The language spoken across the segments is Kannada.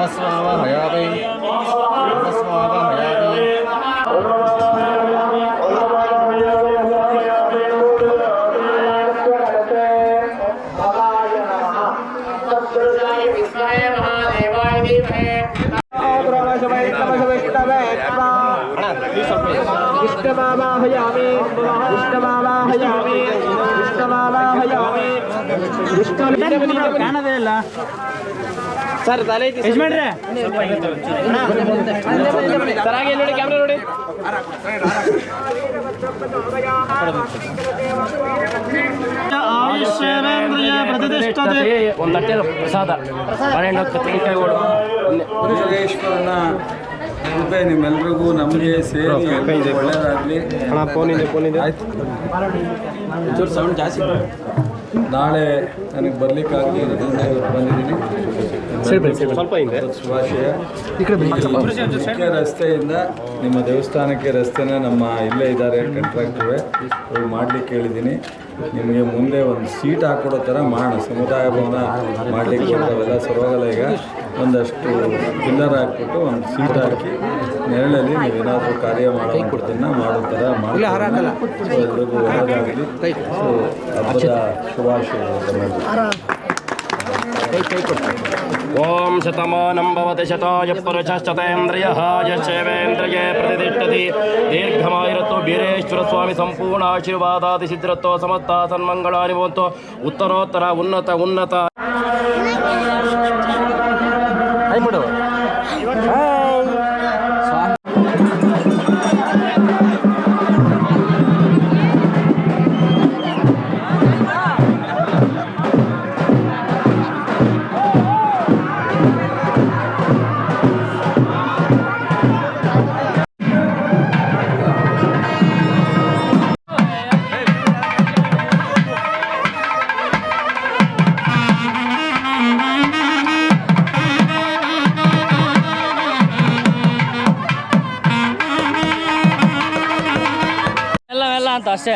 वम्बोः विवस्वावहयामि विवस्वावहयामि तत्पुरुषाय विद्महे महादेवाय धीमहि विष्णुमावाहयामि विष्णुमावाहयामि विष्णुमावाहयामि ಕಾಣದೇ ಇಲ್ಲ ಸರ್ ತಲೆ ಯಜಮಾನ್ರೆ. ಸರ್ ಹಾಗೆ ನೋಡಿ ಕ್ಯಾಮ್ರಾ ನೋಡಿ. ಒಂದು ತಟ್ಟೆ ಪ್ರಸಾದ. ತೆಂಗಿನಕಾಯಿಗಳು ಯೋಗೇಶ್ವರನ ಕೃಪೆ ನಿಮ್ಮೆಲ್ರಿಗೂ ನಮಗೆ ಸೇರಿ ಒಳ್ಳೆಯದಾಗಲಿ ಫೋನಿದೆ ಫೋನಿದೆ ಆಯ್ತು. ಸೌಂಡ್ ಜಾಸ್ತಿ. ನಾಳೆ ನನಗೆ ಬರ್ಲಿಕ್ಕಾಗಿ ಇರೋದ್ರಿಂದ ಇವತ್ತು ಬಂದಿದ್ದೀನಿ. ಸ್ವಲ್ಪ ಹಿಂದೆ. ಶುಭಾಶಯ ಮುಖ್ಯ ರಸ್ತೆಯಿಂದ ನಿಮ್ಮ ದೇವಸ್ಥಾನಕ್ಕೆ ರಸ್ತೆನ ನಮ್ಮ ಇಲ್ಲೇ ಇದ್ದಾರೆ ಕಂಟ್ರಾಕ್ಟ್ರೆ ಅವ್ರು ಮಾಡ್ಲಿಕ್ಕೆ ಹೇಳಿದ್ದೀನಿ. ನಿಮಗೆ ಮುಂದೆ ಒಂದು ಸೀಟ್ ಹಾಕ್ಕೊಡೋ ಥರ ಮಾಡೋಣ. ಸಮುದಾಯ ಭವನ ಮಾಡಲಿಕ್ಕೆ ಅವೆಲ್ಲ ಸರೋಗಲ್ಲ ಈಗ. ಒಂದಷ್ಟು ಪಿಲ್ಲರ್ ಹಾಕ್ಬಿಟ್ಟು ಒಂದು ಸೀಟ್ ಹಾಕಿ ನೆರಳಲ್ಲಿ ನೀವೇನಾದರೂ ಕಾರ್ಯ ಮಾಡೋದನ್ನ ಮಾಡೋ ಥರ ಮಾಡಿ ಎಲ್ರಿಗೂ ಒಳ್ಳೆಯದಾಗಲಿ ಸೊ ಹಬ್ಬದ ಶುಭಾಶಯಗಳು. ಓಂ ಶತಮಾನಂ ಭವತಿ ಶತಾಯ ಪುರುಷಶ್ಚತೇಂದ್ರಿಯಃ ಯಶೇವೇಂದ್ರಿಯೇ ಪ್ರತಿಷ್ಠತಿ ದೀರ್ಘಮಾಯಿರತ್ತು ಬೀರೇಶ್ವರ ಸ್ವಾಮಿ ಸಂಪೂರ್ಣ ಆಶೀರ್ವಾದಾದಿ ಸಿದ್ಧರತ್ವ ಸಮಸ್ತ ಸನ್ಮಂಗಳಾನಿ ಭವಂತು ಉತ್ತರೋತ್ತರ ಉನ್ನತ ಉನ್ನತ ಎಲ್ಲ ಅಂತ ಅಷ್ಟೇ.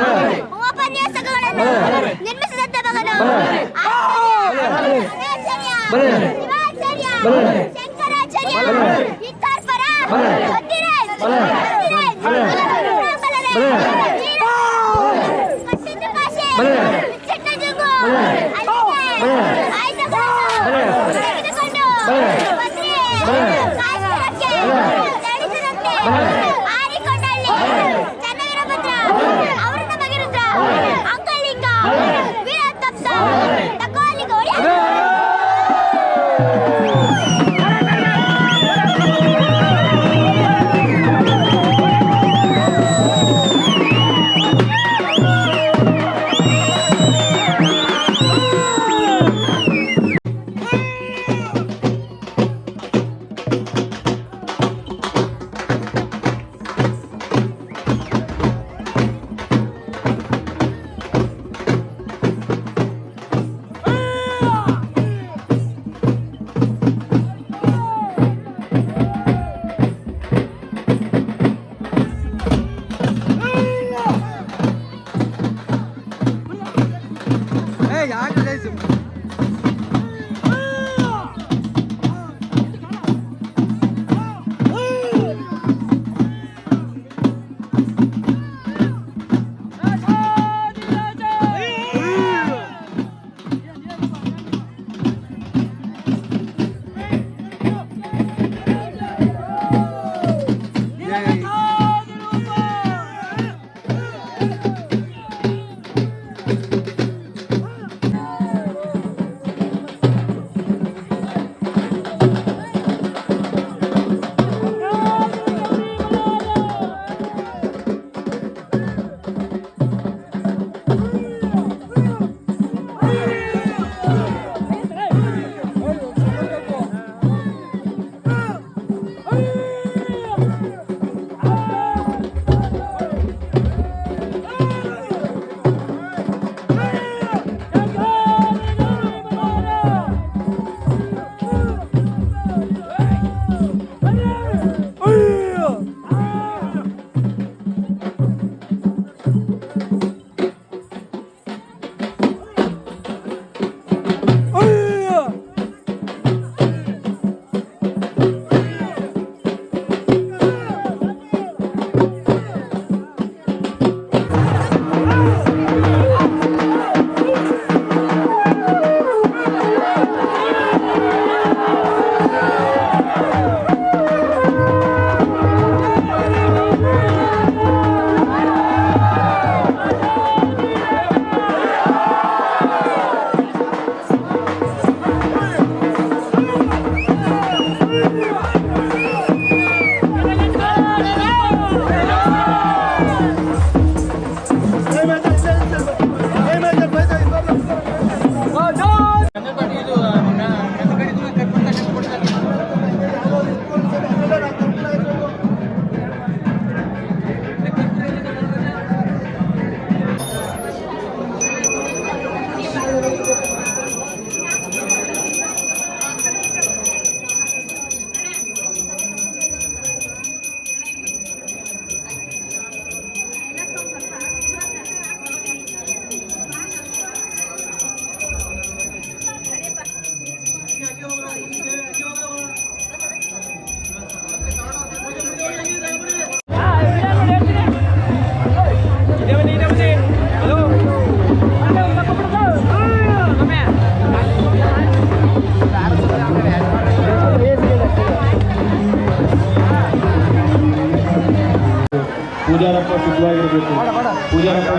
来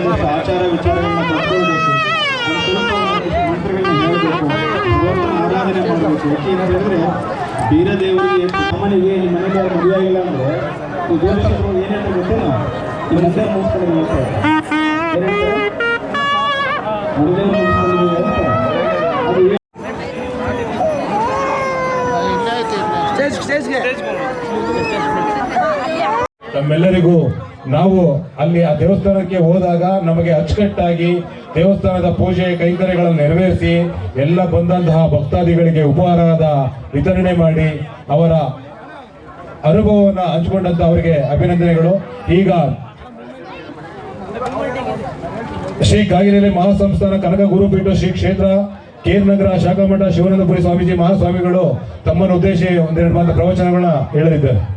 ಒಂದಷ್ಟು ಆಚಾರ ವಿಚಾರಗಳನ್ನ ಕಟ್ಕೊಳ್ಬೇಕು ಮಂತ್ರಗಳನ್ನ ಹೇಳಬೇಕು. ಆರಾಧನೆ ಮಾಡಬೇಕು. ಯಾಕೆ ಅಂತೇಳಿದ್ರೆ ಬೀರದೇವರಿಗೆ ಅಮ್ಮನಿಗೆ ನಿಮ್ಮ ಮನೆಗೆ ಮದುವೆ ಆಗಿಲ್ಲ ಅಂದರೆ ಏನೇನು ಗೊತ್ತಿಲ್ಲ ನಿಮ್ಮ ಹೆಸರು ಮುಗಿಸ್ಕೊಂಡು ಮದುವೆ ಮುಗಿಸ್ಕೊಂಡು ತಮ್ಮೆಲ್ಲರಿಗೂ ನಾವು ಅಲ್ಲಿ ಆ ದೇವಸ್ಥಾನಕ್ಕೆ ಹೋದಾಗ ನಮಗೆ ಅಚ್ಚುಕಟ್ಟಾಗಿ ದೇವಸ್ಥಾನದ ಪೂಜೆ ಕೈಂಕರ್ಯಗಳನ್ನು ನೆರವೇರಿಸಿ ಎಲ್ಲ ಬಂದಂತಹ ಭಕ್ತಾದಿಗಳಿಗೆ ಉಪಹಾರದ ವಿತರಣೆ ಮಾಡಿ ಅವರ ಅನುಭವವನ್ನು ಹಂಚಿಕೊಂಡಂತ ಅವರಿಗೆ ಅಭಿನಂದನೆಗಳು. ಈಗ ಶ್ರೀ ಕಾಗಿನೆಲೆ ಮಹಾಸಂಸ್ಥಾನ ಕನಕ ಗುರುಪೀಠ ಶ್ರೀ ಕ್ಷೇತ್ರ, ಕೇರ್ ನಗರ, ಶಾಖಾಮಠ, ಶಿವಾನಂದಪುರಿ ಸ್ವಾಮೀಜಿ, ಮಹಾಸ್ವಾಮಿಗಳು ತಮ್ಮನ್ನು ಉದ್ದೇಶಿ ಒಂದೆರಡು ಮಾತು ಪ್ರವಚನಗಳನ್ನ ಹೇಳಲಿದ್ದಾರೆ.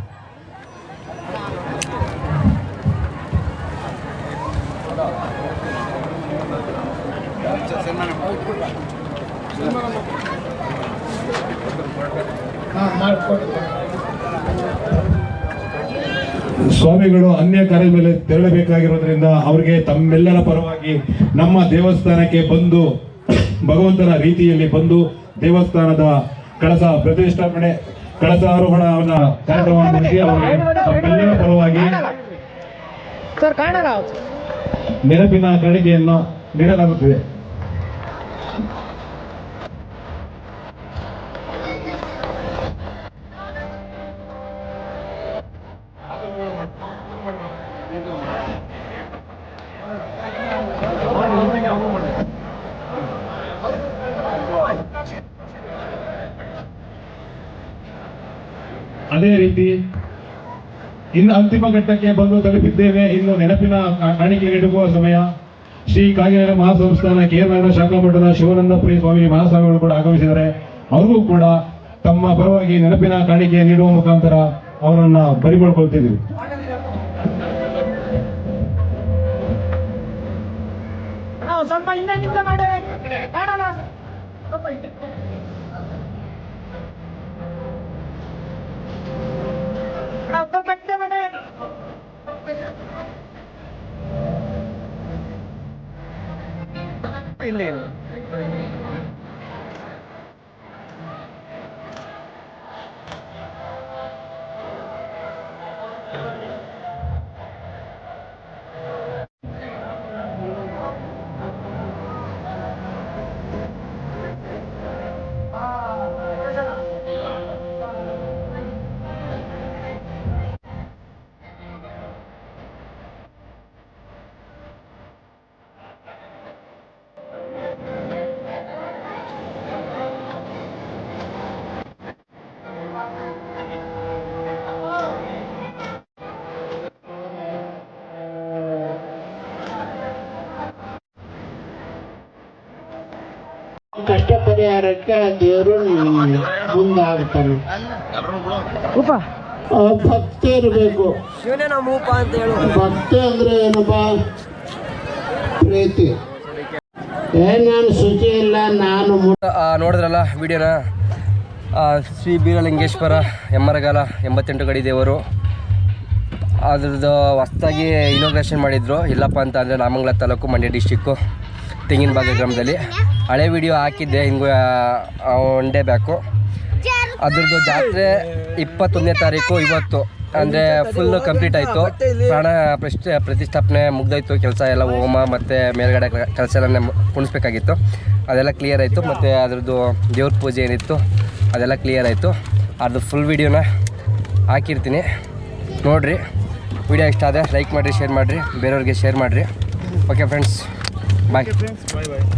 ಸ್ವಾಮಿಗಳು ಅನ್ಯ ಕಾರ್ಯದ ಮೇಲೆ ತೆರಳಬೇಕಾಗಿರೋದ್ರಿಂದ ಅವರಿಗೆ ತಮ್ಮೆಲ್ಲರ ಪರವಾಗಿ ನಮ್ಮ ದೇವಸ್ಥಾನಕ್ಕೆ ಬಂದು ಭಗವಂತನ ರೀತಿಯಲ್ಲಿ ಬಂದು ದೇವಸ್ಥಾನದ ಕಳಸ ಪ್ರತಿಷ್ಠಾಪನೆ ಕಳಸಾರೋಹಣವನ್ನ ಕಾರ್ಯಕ್ರಮವನ್ನು ಮುಗಿಸಿ ಅವರಿಗೆ ತಮ್ಮೆಲ್ಲರ ಪರವಾಗಿ ನೆನಪಿನ ಕಾಣಿಕೆಯನ್ನು ನೀಡಲಾಗುತ್ತಿದೆ. ಅದೇ ರೀತಿ ಇನ್ನು ಅಂತಿಮ ಘಟ್ಟಕ್ಕೆ ಬಂದು ತಲುಪಿದ್ದೇವೆ. ಇನ್ನು ನೆನಪಿನ ಕಾಣಿಕೆ ನೀಡುವ ಸಮಯ. ಶ್ರೀ ಕಾಗಿನೆಲೆ ಮಹಾಸಂಸ್ಥಾನ ಕೇರಳ ಶಾಖಾಮಠದ ಶಿವಾನಂದಪುರಿ ಸ್ವಾಮಿ ಮಹಾಸ್ವಾಮಿಗಳು ಕೂಡ ಆಗಮಿಸಿದ್ದಾರೆ. ಅವ್ರಿಗೂ ಕೂಡ ತಮ್ಮ ಪರವಾಗಿ ನೆನಪಿನ ಕಾಣಿಕೆ ನೀಡುವ ಮುಖಾಂತರ ಅವರನ್ನ ಬರಿಮಾಡ್ಕೊಳ್ತಿದ್ದೀವಿ ಸ್ವಲ್ಪ ಹಿಂದೆ ನಿಂತ ಮಾಡಿ ಕಷ್ಟ ಪರಿಹಾರಕ್ಕೆ ದೇವರು ಮುಂದಾಗ್ತಾನೆ. ಉಪ ಭಕ್ತಿ ಇರಬೇಕು. ಭಕ್ತಿ ಅಂದ್ರೆ ಏನಪ್ಪ? ಪ್ರೀತಿ. ಏ ನಾನು ಶುಚಿ ಇಲ್ಲ ನಾನು ನೋಡಿದ್ರಲ್ಲ ವಿಡಿಯೋನ? ಶ್ರೀ ಬೀರಲಿಂಗೇಶ್ವರ ಎಮ್ಮರಗಾಲ ಎಂಬತ್ತೆಂಟು ಗಡಿ ದೇವರು. ಅದ್ರದ್ದು ಹೊಸ್ದಾಗಿ ಇನಾಗ್ರೇಷನ್ ಮಾಡಿದ್ರು. ಇಲ್ಲಪ್ಪ ಅಂತ ಅಂದರೆ ನಾಮಂಗಲ ತಾಲೂಕು ಮಂಡ್ಯ ಡಿಸ್ಟಿಕ್ಕು ತೆಂಗಿನಬಾಗ ಗ್ರಾಮದಲ್ಲಿ. ಹಳೆ ವಿಡಿಯೋ ಹಾಕಿದ್ದೆ ಹಿಂಗೆ ಒನ್ ಡೇ ಬ್ಯಾಕು ಅದ್ರದ್ದು ಜಾತ್ರೆ ಇಪ್ಪತ್ತೊಂದನೇ ತಾರೀಕು, ಇವತ್ತು. ಅಂದರೆ ಫುಲ್ ಕಂಪ್ಲೀಟ್ ಆಯಿತು. ಪ್ರಾಣ ಪ್ರತಿಷ್ಠೆ ಪ್ರತಿಷ್ಠಾಪನೆ ಮುಗ್ದೋಯ್ತು, ಕೆಲಸ ಎಲ್ಲ ಹೋಮ ಮತ್ತು ಮೇಲ್ಗಡೆ ಕೆಲಸ ಎಲ್ಲ ಕುಣಿಸ್ಬೇಕಾಗಿತ್ತು ಅದೆಲ್ಲ ಕ್ಲಿಯರ್ ಆಯಿತು. ಮತ್ತು ಅದ್ರದ್ದು ದೇವ್ರ ಪೂಜೆ ಏನಿತ್ತು, ಅದೆಲ್ಲ ಕ್ಲಿಯರ್ ಆಯಿತು. ಅದು ಫುಲ್ ವೀಡಿಯೋನ ಹಾಕಿರ್ತೀನಿ. ನೋಡಿರಿ. ವಿಡಿಯೋ ಇಷ್ಟ ಆದರೆ ಲೈಕ್ ಮಾಡಿರಿ ಶೇರ್ ಮಾಡಿರಿ. ಬೇರೆಯವ್ರಿಗೆ ಶೇರ್ ಮಾಡಿರಿ. Okay friends bye-bye